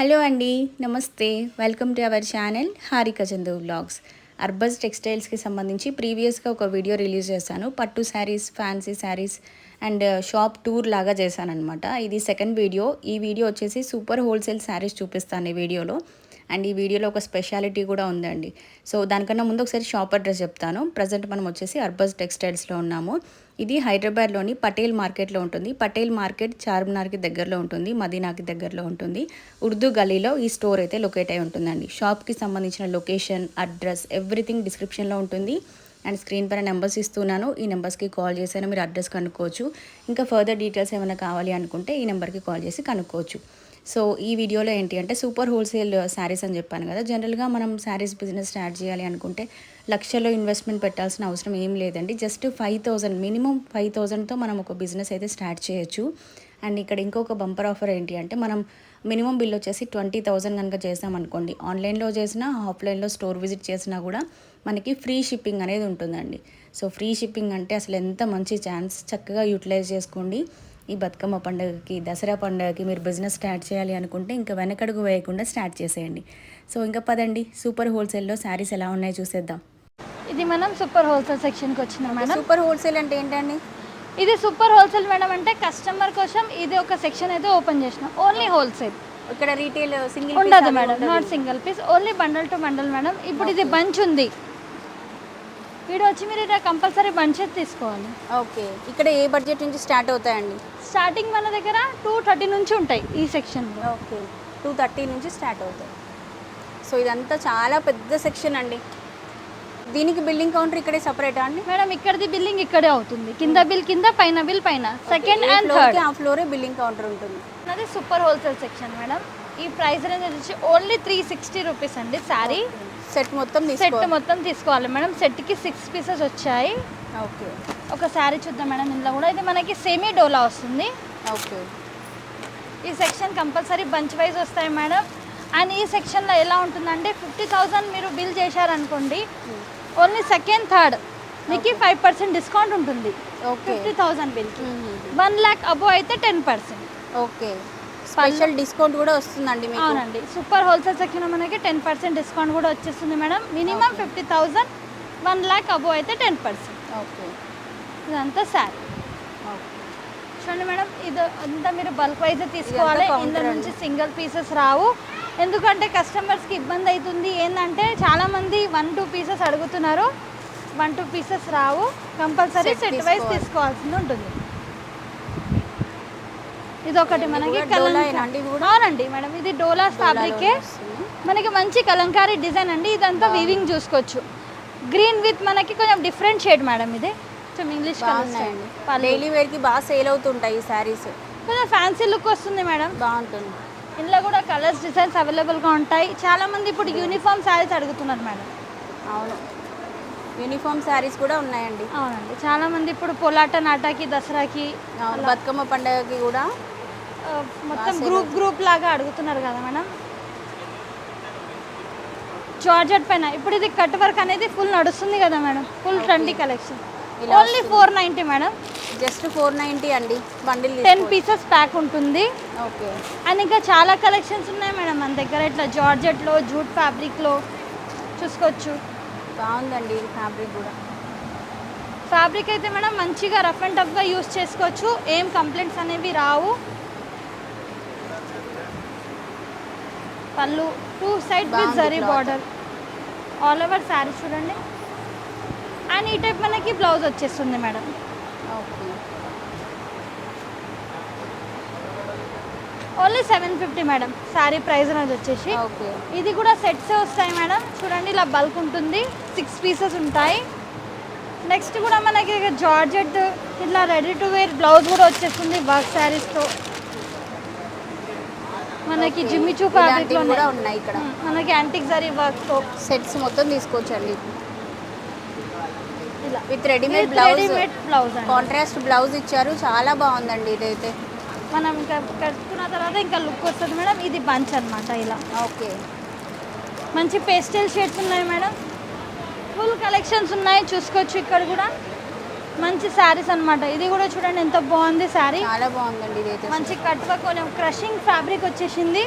Hello అండి నమస్తే. Welcome to our channel Harika Chandu vlogs అర్బస్ టెక్స్టైల్స్కి సంబంధించి ప్రీవియస్గా ఒక వీడియో రిలీజ్ చేశాను. పట్టు saris fancy saris and uh, shop tour లాగా చేశాను అనమాట ఇది సెకండ్ వీడియో. ఈ వీడియో వచ్చేసి సూపర్ హోల్సేల్ శారీస్ చూపిస్తాను ఈ వీడియోలో. అండ్ ఈ వీడియోలో ఒక స్పెషాలిటీ కూడా ఉందండి. సో దానికన్నా ముందు ఒకసారి షాప్ అడ్రస్ చెప్తాను. ప్రజెంట్ మనం వచ్చేసి అర్బస్ టెక్స్టైల్స్లో ఉన్నాము. ఇది హైదరాబాద్లోని పటేల్ మార్కెట్లో ఉంటుంది. పటేల్ మార్కెట్ చార్మినార్కి దగ్గరలో ఉంటుంది. మదీనాకి దగ్గరలో ఉంటుంది. ఉర్దూ గలీలో ఈ స్టోర్ అయితే లొకేట్ అయి ఉంటుందండి. షాప్కి సంబంధించిన లొకేషన్ అడ్రస్ ఎవ్రీథింగ్ డిస్క్రిప్షన్లో ఉంటుంది. అండ్ స్క్రీన్ పైన నెంబర్స్ ఇస్తున్నాను. ఈ నెంబర్స్కి కాల్ చేసైనా మీరు అడ్రస్ కనుక్కోవచ్చు. ఇంకా ఫర్దర్ డీటెయిల్స్ ఏమైనా కావాలి అనుకుంటే ఈ నెంబర్కి కాల్ చేసి కనుక్కోవచ్చు. సో ఈ వీడియోలో ఏంటి అంటే సూపర్ హోల్సేల్ శారీస్ అని చెప్పాను కదా. జనరల్గా మనం శారీస్ బిజినెస్ స్టార్ట్ చేయాలి అనుకుంటే లక్షల్లో ఇన్వెస్ట్మెంట్ పెట్టాల్సిన అవసరం ఏం లేదండి. Just five thousand minimum five థౌజండ్తో మనం ఒక బిజినెస్ అయితే స్టార్ట్ చేయొచ్చు. అండ్ ఇక్కడ ఇంకొక బంపర్ ఆఫర్ ఏంటి అంటే మనం మినిమం బిల్ వచ్చేసి ట్వంటీ థౌజండ్ కనుక చేసామనుకోండి ఆన్లైన్లో చేసినా ఆఫ్లైన్లో స్టోర్ విజిట్ చేసినా కూడా మనకి ఫ్రీ షిప్పింగ్ అనేది ఉంటుందండి. సో ఫ్రీ షిప్పింగ్ అంటే అసలు ఎంత మంచి ఛాన్స్ చక్కగా యూటిలైజ్ చేసుకోండి. ఈ బతుకమ్మ పండుగకి దసరా పండుగకి మీరు బిజినెస్ స్టార్ట్ చేయాలి అనుకుంటే ఇంకా వెనకడుగు వేయకుండా స్టార్ట్ చేసేయండి. సో ఇంకా పదండి సూపర్ హోల్సేల్లో శారీస్ ఎలా ఉన్నాయో చూసేద్దాం. ఇది మనం సూపర్ హోల్సేల్ సెక్షన్కి వచ్చినాం మేడం. సూపర్ హోల్సేల్ అంటే ఏంటండి? ఇది సూపర్ హోల్సేల్ మేడం అంటే కస్టమర్ కోసం ఇది ఒక సెక్షన్ అయితే ఓపెన్ చేసినాం. Only wholesale. ఇక్కడ రీటైల్ సింగిల్ ఉండదు madam not single piece only bundle to bundle madam. ఇప్పుడు ఇది బంచ్ ఉంది. వీడు వచ్చి మీరు ఇక్కడ కంపల్సరీ బంచ్ తీసుకోవాలి. ఓకే. ఇక్కడ ఏ బడ్జెట్ నుంచి స్టార్ట్ అవుతాయండి? స్టార్టింగ్ మన దగ్గర టూ థర్టీ నుంచి ఉంటాయి ఈ సెక్షన్లో. ఓకే. టూ థర్టీ నుంచి స్టార్ట్ అవుతాయి. సో ఇదంతా చాలా పెద్ద సెక్షన్ అండి. దీనికి బిల్డింగ్ కౌంటర్ ఇక్కడే సపరేటా అండి? మేడం ఇక్కడిది బిల్లింగ్ ఇక్కడే అవుతుంది. కింద బిల్ కింద పైన బిల్ పైన. సెకండ్ అండ్ థర్డ్ ఆ ఫ్లోరే బిల్డింగ్ కౌంటర్ ఉంటుంది. అది సూపర్ హోల్సేల్ సెక్షన్ మేడం. ఈ ప్రైస్ రేంజ్ వచ్చి ఓన్లీ త్రీ సిక్స్టీ రూపీస్ అండి శారీ. సెట్ మొత్తం సెట్ మొత్తం తీసుకోవాలి. మేడం సెట్కి సిక్స్ పీసెస్ వచ్చాయి. ఓకే. ఒక శారీ చూద్దాం మేడం ఇందులో కూడా. ఇది మనకి సెమీ డోలా వస్తుంది. ఓకే. ఈ సెక్షన్ కంపల్సరీ బంచ్ వైజ్ వస్తాయి మేడం. అండ్ ఈ సెక్షన్లో ఎలా ఉంటుందంటే ఫిఫ్టీ థౌజండ్ మీరు బిల్ చేశారనుకోండి ఓన్లీ సెకండ్ థర్డ్ మీకు ఫైవ్ పర్సెంట్ డిస్కౌంట్ ఉంటుంది. ఓకే. ఫిఫ్టీ థౌజండ్ బిల్కి వన్ ల్యాక్ అబో అయితే ten percent okay. Special discount కూడా వస్తుందండి మీకు. అవునండి. సూపర్ హోల్సేల్ సెక్షన్ మనకి టెన్ పర్సెంట్ డిస్కౌంట్ కూడా వచ్చేస్తుంది madam. Minimum fifty thousand one lakh above అయితే టెన్ పర్సెంట్. ఓకే. ఇదంతా శారీ. ఓకే. చూడండి మేడం ఇది అంతా మీరు బల్క్ వైజ్ తీసుకోవాలి. ఇందులో. నుంచి సింగిల్ పీసెస్ రావు. ఎందుకంటే కస్టమర్స్కి ఇబ్బంది అవుతుంది. ఏంటంటే చాలామంది వన్ టూ పీసెస్ అడుగుతున్నారు. వన్ టూ పీసెస్ రావు. కంపల్సరీ సెట్ వైజ్ తీసుకోవాలి. తీసుకోవాల్సింది ఉంటుంది. ఇది ఒకటి మనకి? అవునండి మేడం ఇది డోలా ఫ్యాబ్రికే. మనకి మంచి కలంకారీ డిజైన్ అండి. ఇదంతా వీవింగ్ చూసుకోవచ్చు. గ్రీన్ విత్ మనకి కొంచెం డిఫరెంట్ షేడ్ మేడం ఇది. కొంచెం ఇంగ్లీష్ డైలీ వేర్కి బాగా సేల్ అవుతుంటాయి ఈ శారీస్ కొంచెం ఫ్యాన్సీ లుక్ వస్తుంది మేడం. బాగుంటుంది. ఇందులో కూడా కలర్స్ డిజైన్స్ అవైలబుల్గా ఉంటాయి. చాలా మంది ఇప్పుడు యూనిఫామ్ శారీస్ అడుగుతున్నారు మేడం. అవును. యూనిఫామ్ శారీస్ కూడా ఉన్నాయండి. అవునండి. చాలా మంది ఇప్పుడు పొలాట నాటాకి దసరాకి బతుకమ్మ పండగకి కూడా మొత్తం గ్రూప్ గ్రూప్ లాగా అడుగుతున్నారు కదా మేడం? జార్జెట్ పైన. ఇప్పుడు ఇది కట్ వర్క్ అనేది ఫుల్ నడుస్తుంది కదా madam? Full trendy collection only four ninety madam. Just four ninety అండి. బండిల్ టెన్ పీసెస్ ప్యాక్ ఉంటుంది. ఓకే అండ్ ఇంకా చాలా కలెక్షన్స్ ఉన్నాయి మేడం మన దగ్గర. ఇట్లా జార్జెట్లో జూట్ ఫ్యాబ్రిక్లో చూసుకోవచ్చు. బాగుందండి ఫ్యాబ్రిక్ కూడా. ఫ్యాబ్రిక్ అయితే మేడం మంచిగా రఫ్ అండ్ టఫ్గా యూస్ చేసుకోవచ్చు. ఏం కంప్లైంట్స్ అనేవి రావు. పళ్ళు two side with zari. Border. All over sari చూడండి. అండ్ ఈ టైప్ మనకి బ్లౌజ్ వచ్చేస్తుంది madam. Okay. Only seven fifty madam. Sari price అనేది వచ్చేసి. ఇది కూడా సెట్సే వస్తాయి మేడం. చూడండి ఇలా బల్క్ ఉంటుంది. సిక్స్ పీసెస్ ఉంటాయి. నెక్స్ట్ కూడా మనకి జార్జెట్ ఇట్లా రెడీ టు వేర్ బ్లౌజ్ కూడా వచ్చేస్తుంది వర్క్ శారీస్తో మనకి. జిమ్మిచూ ఇలాంటివి ఫ్యాబ్రిక్లో కూడా ఉన్నాయి ఇక్కడ. మనకి యాంటిక్ జరీ వర్క్తో సెట్స్ మొత్తం తీసుకోవచ్చండి. ఇలా. With readymade blouse readymade blouse contrast blouse ఇచ్చారు. చాలా బాగుందండి ఇదైతే. మనం ఇంకా కట్టుకున్న తర్వాత ఇంకా లుక్ వస్తుంది మేడం. ఇది బంచ్ అన్నమాట ఇలా. ఓకే. మంచి పేస్టల్ షేడ్స్ ఉన్నాయి మేడం. ఫుల్ కలెక్షన్స్ ఉన్నాయి. చూసుకోవచ్చు ఇక్కడ కూడా. మంచి శారీస్ అన్నమాట. ఇది కూడా చూడండి ఎంత బాగుంది శారీ. చాలా బాగుందండి ఇదైతే మంచి కట్ వర్క్ కొంచెం క్రషింగ్ ఫ్యాబ్రిక్ వచ్చేసింది.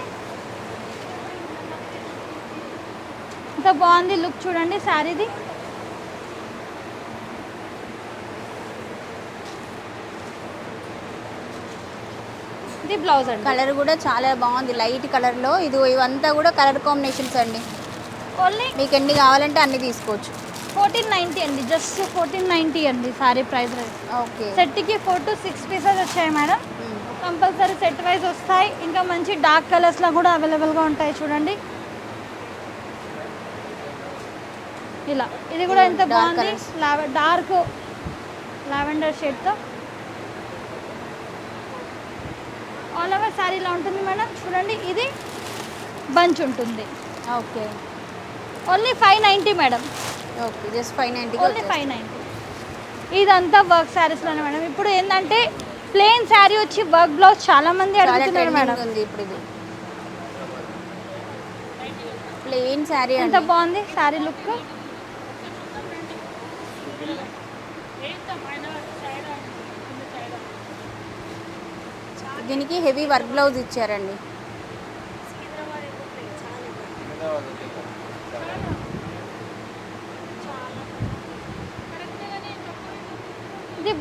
ఎంత బాగుంది లుక్ చూడండి శారీది. ఇది బ్లౌజ్ అండి. కలర్ కూడా చాలా బాగుంది. లైట్ కలర్లో. ఇది ఇవంతా కూడా కలర్ కాంబినేషన్స్ అండి. ఓన్లీ మీకు ఎన్ని కావాలంటే అన్ని తీసుకోవచ్చు. ఫోర్టీన్ నైంటీ అండి జస్ట్ ఫోర్టీన్ నైంటీ అండి సారీ ప్రైస్ ఓకే. సెట్కి ఫోర్ టు సిక్స్ పీసెస్ వచ్చాయి మేడం. కంపల్సరీ సెట్ వైజ్ వస్తాయి. ఇంకా మంచి డార్క్ కలర్స్లో కూడా అవైలబుల్గా ఉంటాయి చూడండి. ఇలా. ఇది కూడా ఎంత బాగుంది. డార్క్ లావెండర్ షేడ్తో ఆల్ ఓవర్ శారీ ఇలా ఉంటుంది మేడం. చూడండి ఇది బంచ్ ఉంటుంది. Okay. Only five ninety madam. Okay just five ninety only five ninety ఇదంతా వర్క్ శారీస్లోనే మేడం. ఇప్పుడు ఏంటంటే ప్లెయిన్ శారీ వచ్చి వర్క్ బ్లౌజ్ చాలా మంది అడుగుతున్నారు మేడం. ఉంది ఇప్పుడు ఇది. ప్లెయిన్ శారీ ఎంత బాగుంది శారీ లుక్ దీనికి హెవీ వర్క్ బ్లౌజ్ ఇచ్చారండి.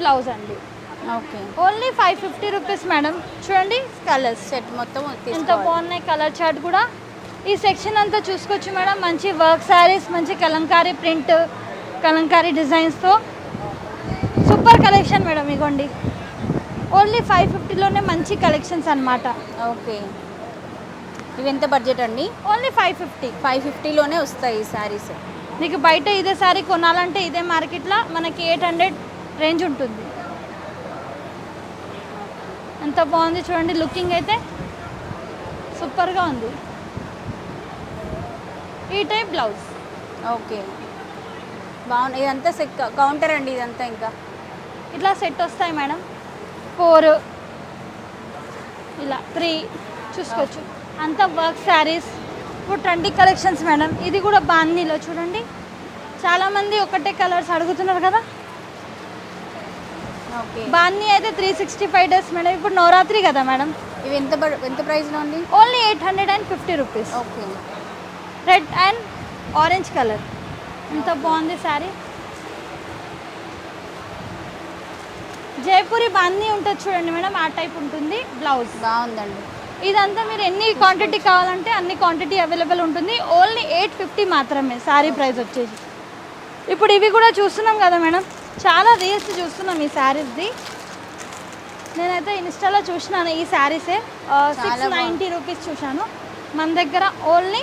బ్లౌజ్ అండి. Okay. Only five fifty rupees madam. చూడండి కలర్స్ సెట్ మొత్తం ఎంత బాగున్నాయి కలర్ చార్ట్ కూడా. ఈ సెక్షన్ అంతా చూసుకోవచ్చు మేడం. మంచి వర్క్ శారీస్ మంచి కలంకారీ ప్రింట్ కలంకారీ డిజైన్స్తో సూపర్ కలెక్షన్ మేడం ఇగోండి. ఓన్లీ ఫైవ్ ఫిఫ్టీలోనే మంచి కలెక్షన్స్ అన్నమాట. ఓకే. ఇవి ఎంత బడ్జెట్ అండి? Only five fifty. ఫైవ్ ఫిఫ్టీలోనే వస్తాయి ఈ శారీస్. నీకు బయట ఇదే సారీ కొనాలంటే ఇదే మార్కెట్లో? మనకి ఎయిట్ హండ్రెడ్ రేంజ్ ఉంటుంది. ఎంత బాగుంది చూడండి లుకింగ్ అయితే సూపర్గా ఉంది. ఈ టైప్ బ్లౌజ్. ఓకే. బాగుంది. ఇదంతా సెక్ కౌంటర్ అండి ఇదంతా ఇంకా. ఇట్లా సెట్ వస్తాయి మేడం. ఫోర్ ఇలా త్రీ చూసుకోవచ్చు. అంతా వర్క్ శారీస్ ఇప్పుడు ట్వంటీ కలెక్షన్స్ మేడం. ఇది కూడా బాందీలో చూడండి. చాలామంది ఒకటే కలర్స్ అడుగుతున్నారు కదా. బాన్నీ అయితే three sixty five days madam ఇప్పుడు నవరాత్రి కదా మేడం ఇవి ఎంత ఎంత ప్రైస్లో అండి only eight hundred and fifty rupees okay red and orange colour ఎంత బాగుంది శారీ జైపూరి బాన్నీ ఉంటుంది చూడండి మేడం ఆ టైప్ ఉంటుంది బ్లౌజ్ బాగుందండి. ఇదంతా మీరు ఎన్ని క్వాంటిటీ కావాలంటే అన్ని క్వాంటిటీ అవైలబుల్ ఉంటుంది. ఓన్లీ ఎయిట్ ఫిఫ్టీ మాత్రమే శారీ ప్రైస్ వచ్చేసి. ఇప్పుడు ఇవి కూడా చూస్తున్నాం కదా మేడం చాలా రీల్స్ చూస్తున్నాం ఈ శారీస్ది. నేనైతే ఇన్స్టాలో చూసినాను ఈ శారీసే. సిక్స్. నైంటీ రూపీస్ చూశాను. మన దగ్గర only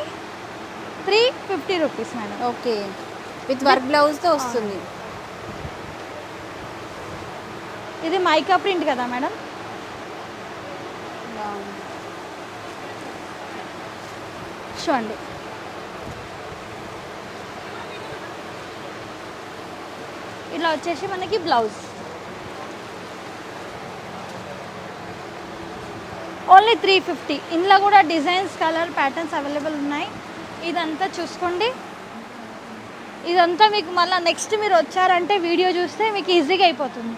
three fifty rupees madam okay. With work బ్లౌజ్తో వస్తుంది. ఇది మైకా ప్రింట్ కదా మేడం చూడండి. ఇలా వచ్చేసి మనకి బ్లౌజ్ ఓన్లీ త్రీ ఫిఫ్టీ ఇందులో కూడా డిజైన్స్ కలర్ ప్యాటర్న్స్ అవైలబుల్ ఉన్నాయి. ఇదంతా చూసుకోండి. ఇదంతా మీకు మళ్ళీ నెక్స్ట్ మీరు వచ్చారంటే వీడియో చూస్తే మీకు ఈజీగా అయిపోతుంది.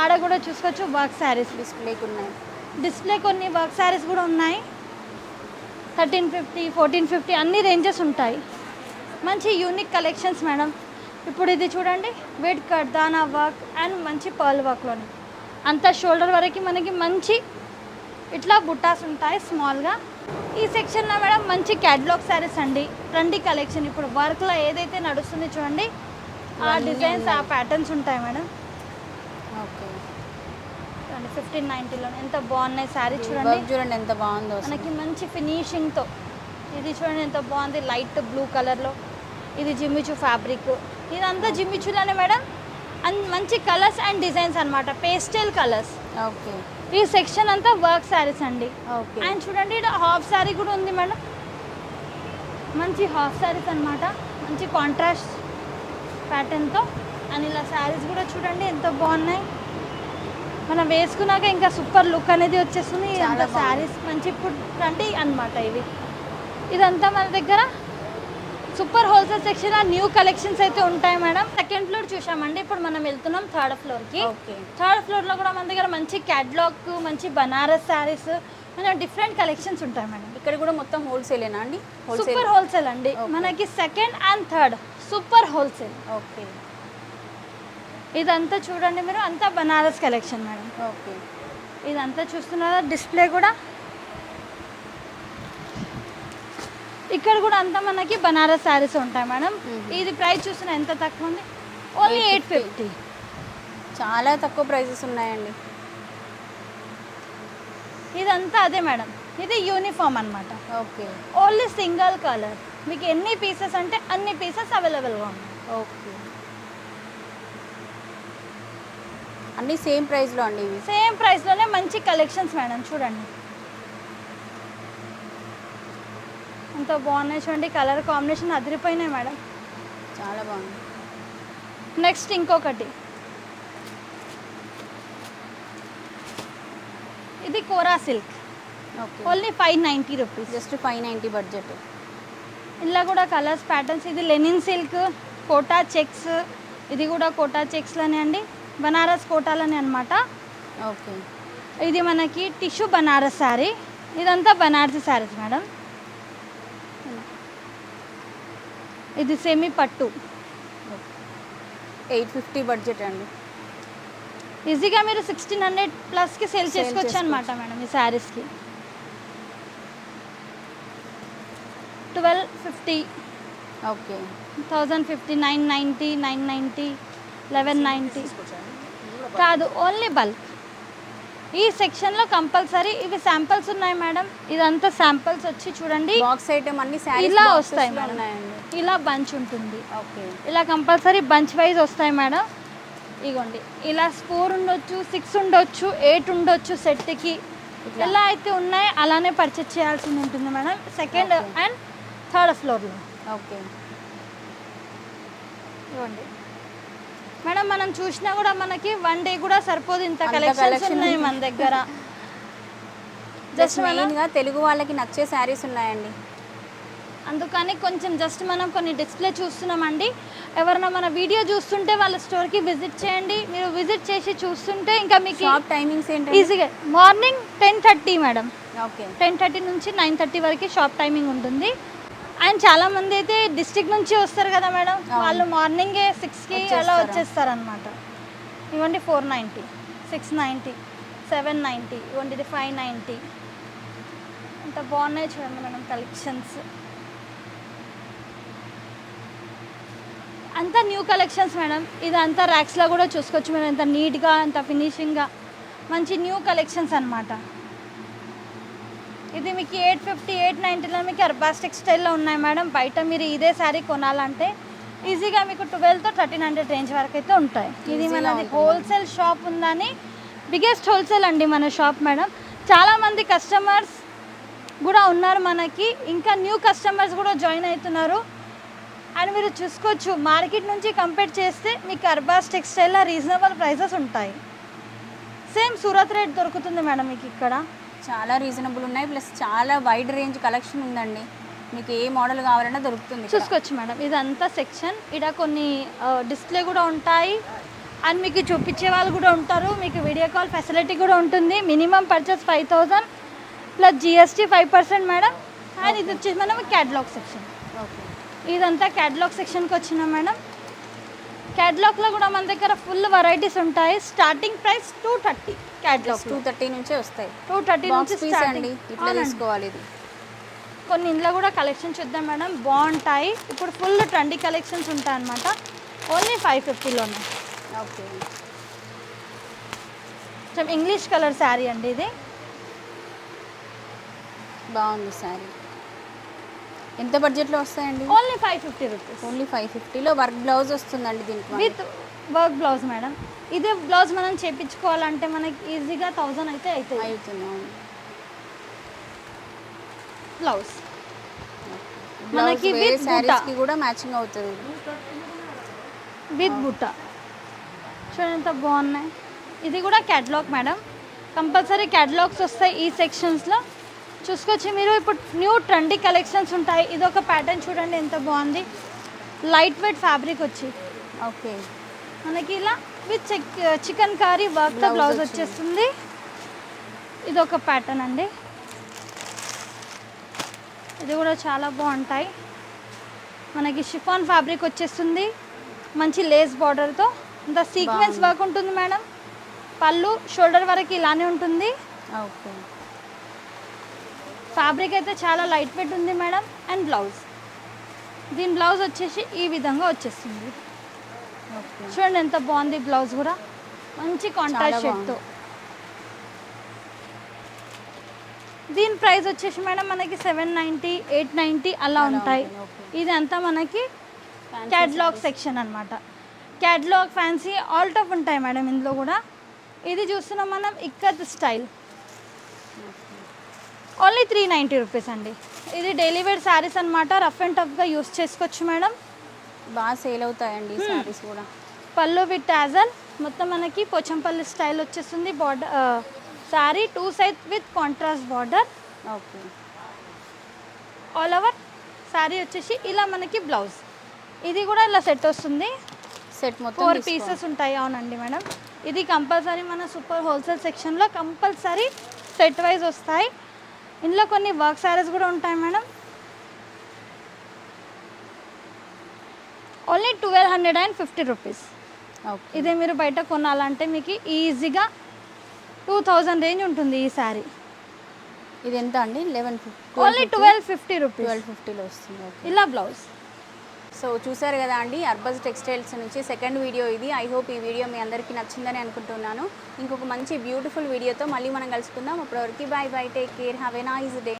ఆడ కూడా చూసుకోవచ్చు వర్క్ శారీస్ డిస్ప్లేకి ఉన్నాయి. డిస్ప్లే కొన్ని వర్క్ శారీస్ కూడా ఉన్నాయి. థర్టీన్ ఫిఫ్టీ ఫోర్టీన్ ఫిఫ్టీ అన్ని రేంజెస్ ఉంటాయి. మంచి యూనిక్ కలెక్షన్స్ మేడం ఇప్పుడు ఇది చూడండి వెడ్ కట్ దానా వర్క్ అండ్ మంచి పర్ల్ వర్క్లోని అంత షోల్డర్ వరకు మనకి మంచి ఇట్లా బుట్టాస్ ఉంటాయి స్మాల్గా ఈ సెక్షన్లో మేడం మంచి క్యాటలాగ్ శారీస్ అండి. ట్రెండీ కలెక్షన్ ఇప్పుడు వర్క్లో ఏదైతే నడుస్తుంది చూడండి ఆ డిజైన్స్ ఆ. ప్యాటర్న్స్ ఉంటాయి మేడం. ఓకే చూడండి ఫిఫ్టీన్ నైంటీలో ఎంత బాగున్నాయి శారీ చూడండి. చూడండి ఎంత బాగుందో. మనకి మంచి ఫినిషింగ్తో ఇది చూడండి ఎంత బాగుంది లైట్ బ్లూ కలర్లో ఇది జిమ్మిచు ఫ్యాబ్రిక్ ఇదంతా జిమ్మిచులోనే మేడం? అండ్ మంచి కలర్స్ అండ్ డిజైన్స్ అన్నమాట. Pastel colours. ఓకే. ఈ సెక్షన్ అంతా వర్క్ శారీస్ అండి. ఓకే. అండ్ చూడండి ఇక్కడ హాఫ్ శారీ కూడా ఉంది మేడం. మంచి హాఫ్ శారీస్ అన్నమాట. మంచి కాంట్రాస్ట్ ప్యాటర్న్తో అండ్ ఇలా శారీస్ కూడా చూడండి ఎంత బాగున్నాయి. మనం వేసుకున్నాక ఇంకా సూపర్ లుక్ అనేది వచ్చేస్తుంది. శారీస్ మంచి ఇప్పుడు అంటే అన్నమాట ఇవి. ఇదంతా మన దగ్గర super wholesale section new collections అయితే ఉంటాయి మేడం. సెకండ్ ఫ్లోర్ చూసామండి ఇప్పుడు మనం వెళ్తున్నాం థర్డ్ ఫ్లోర్కి ఓకే. థర్డ్ ఫ్లోర్లో కూడా మన దగ్గర మంచి క్యాట్లాగ్ మంచి బనారస్ శారీస్ మన డిఫరెంట్ కలెక్షన్స్ ఉంటాయి మేడం. ఇక్కడ కూడా మొత్తం హోల్సేలేనా అండి? సూపర్ హోల్సేల్ అండి. మనకి second and third super wholesale okay. ఇదంతా చూడండి మీరు. అంతా బనారస్ కలెక్షన్ మేడం. ఓకే. ఇదంతా చూస్తున్నారా? డిస్ప్లే కూడా ఇక్కడ కూడా అంతా మనకి బనారస్ శారీస్ ఉంటాయి మేడం. ఇది ప్రైస్ చూసిన ఎంత తక్కువ ఉంది? Only eight 850. ఫిఫ్టీ చాలా తక్కువ ప్రైజెస్ ఉన్నాయండి. ఇదంతా అదే మేడం. ఇది యూనిఫామ్ అన్నమాట. ఓకే. ఓన్లీ సింగిల్ కలర్ మీకు ఎన్ని పీసెస్ అంటే అన్ని పీసెస్ అవైలబుల్గా ఉన్నాయి. ఓకే. అన్నీ సేమ్ ప్రైస్లో అండి సేమ్ ప్రైస్లోనే మంచి కలెక్షన్స్ మేడం. చూడండి. ఎంత బాగున్నాయి చూడండి కలర్ కాంబినేషన్ అదిరిపోయినాయి మేడం. చాలా బాగుంది. నెక్స్ట్ ఇంకొకటి. ఇది kora silk. Only five ninety rupees. Just five ninety budget. ఇలా కూడా కలర్స్ ప్యాటర్న్స్ ఇది లెనిన్ సిల్క్ కోటా చెక్స్ ఇది కూడా కోటా చెక్స్లోనే అండి బనారస్ కోటాలని అనమాట ఓకే. ఇది మనకి టిష్యూ బనారస్ శారీ. ఇదంతా బనారసి శారీస్ మేడం. ఇది సెమీ పట్టు. ఎయిట్ ఫిఫ్టీ బడ్జెట్ అండి. ఈజీగా మీరు సిక్స్టీన్ హండ్రెడ్ ప్లస్కి సేల్ చేసుకోవచ్చు అనమాట మేడం ఈ శారీస్కి twelve fifty okay. Thousand fifty nine ninety nine ninety eleven ninety కాదు ఓన్లీ బల్క్ ఈ సెక్షన్లో కంపల్సరీ ఇవి శాంపిల్స్ ఉన్నాయి మేడం. ఇదంతా శాంపిల్స్ వచ్చి చూడండి. బాక్స్ ఐటమ్ అన్ని ఇలా వస్తాయి మేడం. ఇలా బంచ్ ఉంటుంది. ఓకే. ఇలా కంపల్సరీ బంచ్ వైజ్ వస్తాయి మేడం. ఇగోండి. ఇలా ఫోర్ ఉండొచ్చు సిక్స్ ఉండొచ్చు ఎయిట్ ఉండొచ్చు సెట్కి. ఎలా అయితే ఉన్నాయో అలానే పర్చేస్ చేయాల్సి ఉంటుంది మేడం. సెకండ్. అండ్ థర్డ్ ఫ్లోర్లో. ఓకే. ఇవ్వండి మేడం మనం చూసినా కూడా మనకి వన్ డే కూడా సరిపోదు ఇంత కలెక్షన్స్ ఉన్నాయి. మన దగ్గర. జస్ట్ మెయిన్గా తెలుగు వాళ్ళకి నచ్చే శారీస్ ఉన్నాయండి. అందుకని కొంచెం జస్ట్ మనం కొన్ని డిస్ప్లే చూస్తున్నామండి. ఎవరైనా మన వీడియో చూస్తుంటే వాళ్ళ స్టోర్కి విజిట్ చేయండి. మీరు విజిట్ చేసి చూస్తుంటే ఇంకా మీకు షాప్ టైమింగ్స్ ఏంటండి? ఈజీగా morning ten thirty madam. Okay ten thirty నుంచి నైన్ థర్టీ వరకు షాప్ టైమింగ్ ఉంటుంది. అండ్ చాలా మంది అయితే డిస్ట్రిక్ట్ నుంచి వస్తారు కదా మేడం. వాళ్ళు మార్నింగే సిక్స్కి అలా వచ్చేస్తారా? అనమాట ఇవ్వండి four ninety six ninety seven ninety ఇవ్వండి ఇది ఫైవ్ నైంటీ అంత బాగున్నాయి చూడండి మేడం కలెక్షన్స్ అంతా న్యూ కలెక్షన్స్ మేడం. ఇది అంతా ర్యాక్స్లో కూడా చూసుకోవచ్చు మేడం. ఎంత నీట్గా అంత ఫినిషింగ్గా మంచి న్యూ కలెక్షన్స్ అన్నమాట. ఇది మీకు ఎయిట్ ఫిఫ్టీ ఎయిట్ నైంటీలో మీకు అర్బాస్ టెక్స్టైల్లో ఉన్నాయి మేడం. బయట మీరు ఇదే శారీ కొనాలంటే ఈజీగా మీకు ట్వెల్వ్తో థర్టీన్ హండ్రెడ్ రేంజ్ వరకు అయితే ఉంటాయి. ఇది మనది. హోల్సేల్ షాప్ ఉందని బిగ్గెస్ట్ హోల్సేల్ అండి మన షాప్ మేడం. చాలామంది కస్టమర్స్ కూడా ఉన్నారు మనకి. ఇంకా న్యూ కస్టమర్స్ కూడా జాయిన్ అవుతున్నారు. అండ్ మీరు చూసుకోవచ్చు. మార్కెట్ నుంచి కంపేర్ చేస్తే మీకు అర్బాస్ టెక్స్టైల్లో రీజనబుల్ ప్రైసెస్ ఉంటాయి. సేమ్ సూరత్ రేట్ దొరుకుతుంది మేడం మీకు ఇక్కడ. చాలా రీజనబుల్ ఉన్నాయి. ప్లస్ చాలా వైడ్ రేంజ్ కలెక్షన్ ఉందండి. మీకు ఏ మోడల్ కావాలన్నా దొరుకుతుంది. చూసుకోవచ్చు మేడం. ఇదంతా సెక్షన్ ఇక్కడ కొన్ని డిస్ప్లే కూడా ఉంటాయి. అండ్ మీకు చూపించే వాళ్ళు కూడా ఉంటారు. మీకు వీడియో కాల్ ఫెసిలిటీ కూడా ఉంటుంది. Minimum purchase five thousand plus GST five percent madam. And ఇది వచ్చేసి మనం క్యాటలాగ్ సెక్షన్ ఓకే ఇదంతా క్యాటలాగ్ సెక్షన్కి వచ్చిన మేడం. క్యాటలాగ్లో కూడా మన దగ్గర ఫుల్ వెరైటీస్ ఉంటాయి. Starting price two thirty catalogue two thirty నుంచే వస్తాయి. టూ థర్టీ నుంచి అండి. ఇట్లా తీసుకోవాలి ఇది. కొన్ని ఇంట్లో కూడా కలెక్షన్ చూద్దాం మేడం. బాగుంటాయి. ఇప్పుడు ఫుల్ ట్రెండీ కలెక్షన్స్ ఉంటాయి అనమాట ఓన్లీ ఫైవ్ ఫిఫ్టీలోనే ఓకే. ఇంగ్లీష్ కలర్ శారీ అండి ఇది. బాగుంది శారీ ఎంత బడ్జెట్లో వస్తాయండి? Only five fifty rupees. Only five ఫిఫ్టీలో వర్క్ బ్లౌజ్ వస్తుందండి దీనికి. With work blouse madam. ఇదే బ్లౌజ్ మనం చేపించుకోవాలంటే మనకి ఈజీగా థౌజండ్ అయితే అవుతుంది అవుతుంది. బ్లౌజ్. మనకి with శారీస్కి. కూడా మ్యాచింగ్ అవుతుంది. విత్ బుట్ట. చూడండి ఎంత బాగున్నాయి. ఇది కూడా క్యాటలాగ్ మేడం. కంపల్సరీ క్యాటలాగ్స్ వస్తాయి ఈ సెక్షన్స్లో చూసుకోవచ్చు మీరు. ఇప్పుడు న్యూ ట్రెండీ కలెక్షన్స్ ఉంటాయి. ఇది ఒక ప్యాటర్న్ చూడండి ఎంత బాగుంది. లైట్ వెయిట్ ఫ్యాబ్రిక్ వచ్చి. ఓకే. మనకి ఇలా with chikankari work blouse. వచ్చేస్తుంది. ఇది ఒక ప్యాటర్న్ అండి. ఇది కూడా చాలా బాగుంటాయి. మనకి షిఫాన్ ఫ్యాబ్రిక్ వచ్చేస్తుంది. మంచి లేస్ బార్డర్తో ఇంత సీక్వెన్స్ వర్క్ ఉంటుంది మేడం. పళ్ళు షోల్డర్ వరకు ఇలానే ఉంటుంది. ఓకే. ఫ్యాబ్రిక్ అయితే చాలా లైట్ వెయిట్ ఉంది మేడం అండ్ బ్లౌజ్. దీని బ్లౌజ్ వచ్చేసి ఈ విధంగా వచ్చేస్తుంది చూడండి ఎంత బాగుంది బ్లౌజ్ కూడా. మంచి కాంట్రాస్ట్ షేడ్తో దీని ప్రైస్ వచ్చేసి మేడం మనకి సెవెన్ నైంటీ ఎయిట్ నైంటీ అలా ఉంటాయి. ఇది అంతా మనకి క్యాట్లాగ్. సెక్షన్ అన్నమాట. క్యాట్లాగ్ ఫ్యాన్సీ ఆల్ టాప్ ఉంటాయి మేడం ఇందులో కూడా. ఇది చూస్తున్నాం మనం ikat style only three ninety rupees అండి. ఇది డైలీ వేర్ శారీస్ అనమాట రఫ్ అండ్ టఫ్గా యూస్ చేసుకోవచ్చు మేడం. బాగా సేల్ అవుతాయండి శారీస్ కూడా. పళ్ళు విత్ టాజల్. మొత్తం మనకి పోచంపల్లి స్టైల్ వచ్చేస్తుంది. Border sari two side with contrast border. Okay. All over sari వచ్చేసి ఇలా మనకి బ్లౌజ్. ఇది కూడా ఇలా సెట్ వస్తుంది. సెట్ మొత్తం ఫోర్. పీసెస్ ఉంటాయి. అవునండి మేడం. ఇది కంపల్సరీ మన సూపర్ హోల్సేల్ సెక్షన్లో కంపల్సరీ సెట్ వైజ్ వస్తాయి. ఇందులో కొన్ని వర్క్ శారీస్ కూడా ఉంటాయి madam. Only twelve hundred and fifty rupees okay ఇదే మీరు బయట కొనాలంటే మీకు ఈజీగా టూ థౌజండ్ రేంజ్ ఉంటుంది ఈ శారీ ఇది ఎంత అండి? Eleven fifty only twelve fifty rupees twelve ఫిఫ్టీలో వస్తుంది ఇలా బ్లౌజ్. సో చూసారు కదా అండి అర్బస్ టెక్స్టైల్స్ నుంచి సెకండ్ వీడియో ఇది. ఐ హోప్ ఈ వీడియో మీ అందరికీ నచ్చిందని అనుకుంటున్నాను. ఇంకొక మంచి బ్యూటిఫుల్ వీడియోతో మళ్ళీ మనం కలుసుకుందాం. అప్పటివరకు bye bye take care have a nice day.